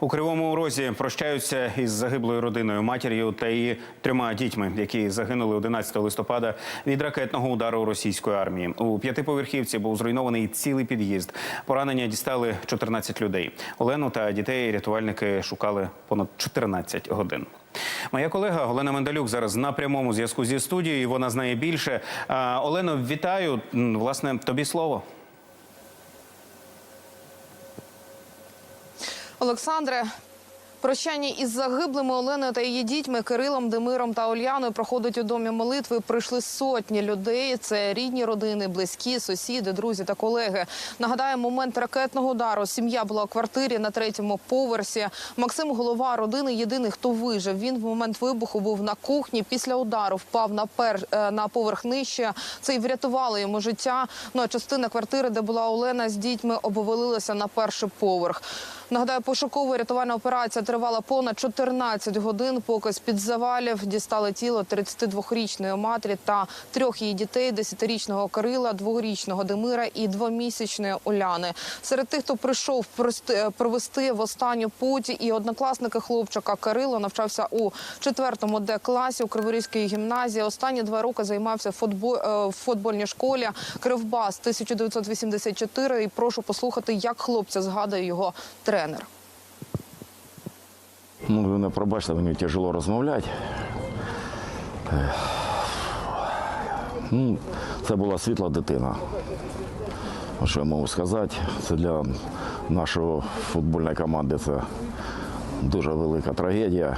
У кривому розі прощаються із загиблою родиною, матір'ю та її трьома дітьми, які загинули 11 листопада від ракетного удару російської армії. У п'ятиповерхівці був зруйнований цілий під'їзд. Поранення дістали 14 людей. Олену та дітей рятувальники шукали понад 14 годин. Моя колега Олена Мендалюк зараз на прямому зв'язку зі студією. Вона знає більше. Олено, вітаю. Власне, тобі слово. Олександре, прощання із загиблими Оленою та її дітьми Кирилом, Демиром та Ольяною проходить у домі молитви. Прийшли сотні людей. Це рідні родини, близькі, сусіди, друзі та колеги. Нагадаю, момент ракетного удару. Сім'я була у квартирі на третьому поверсі. Максим, голова родини, єдиний, хто вижив. Він в момент вибуху був на кухні. Після удару впав на пер е, на поверх нижче. Це й врятувало йому життя. Ну а частина квартири, де була Олена з дітьми, обвалилася на перший поверх. Нагадаю, пошукова рятувальна операція тривала понад 14 годин. Поки з під завалів дістали тіло 32-річної матері та трьох її дітей: 10-річного Кирила, 2-річного Демира і 2-місячної Уляни. Серед тих, хто прийшов прости- провести в останню путь, і однокласники хлопчика Кирило навчався у 4-му Д класі у Криворізькій гімназії. Останні два роки займався е, в футбольній школі Кривбас 1984. І прошу послухати, як хлопця згадує його тренер. Ну, ви не пробачте, мені тяжело розмовляти. Ну, це була світла дитина. Що я можу сказати? Це для нашої футбольної команди це дуже велика трагедія.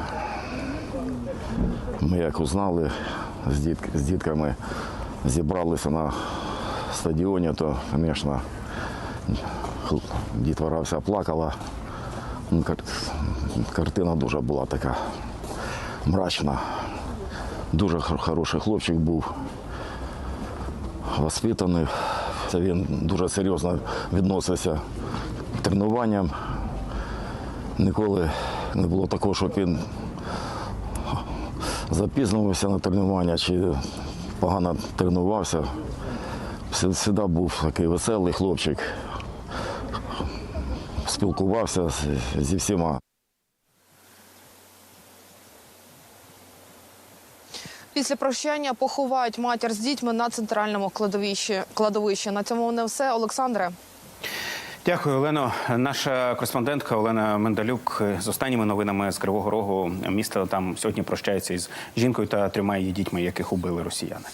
Ми як узнали з, діт, з дітками, зібралися на стадіоні, то, звісно, дітвора вся плакала. Ну, кар- Картина дуже була така мрачна. Дуже хороший хлопчик був, воспитаний. Він дуже серйозно відносився к тренуванням. Ніколи не було такого, щоб він запізнювався на тренування чи погано тренувався. Завжди був такий веселий хлопчик, спілкувався зі всіма. Після прощання поховають матір з дітьми на центральному кладовищі. кладовищі. На цьому не все. Олександре. Дякую, Олено. Наша кореспондентка Олена Мендалюк з останніми новинами з Кривого Рогу міста там сьогодні прощається із жінкою та трьома її дітьми, яких убили росіяни.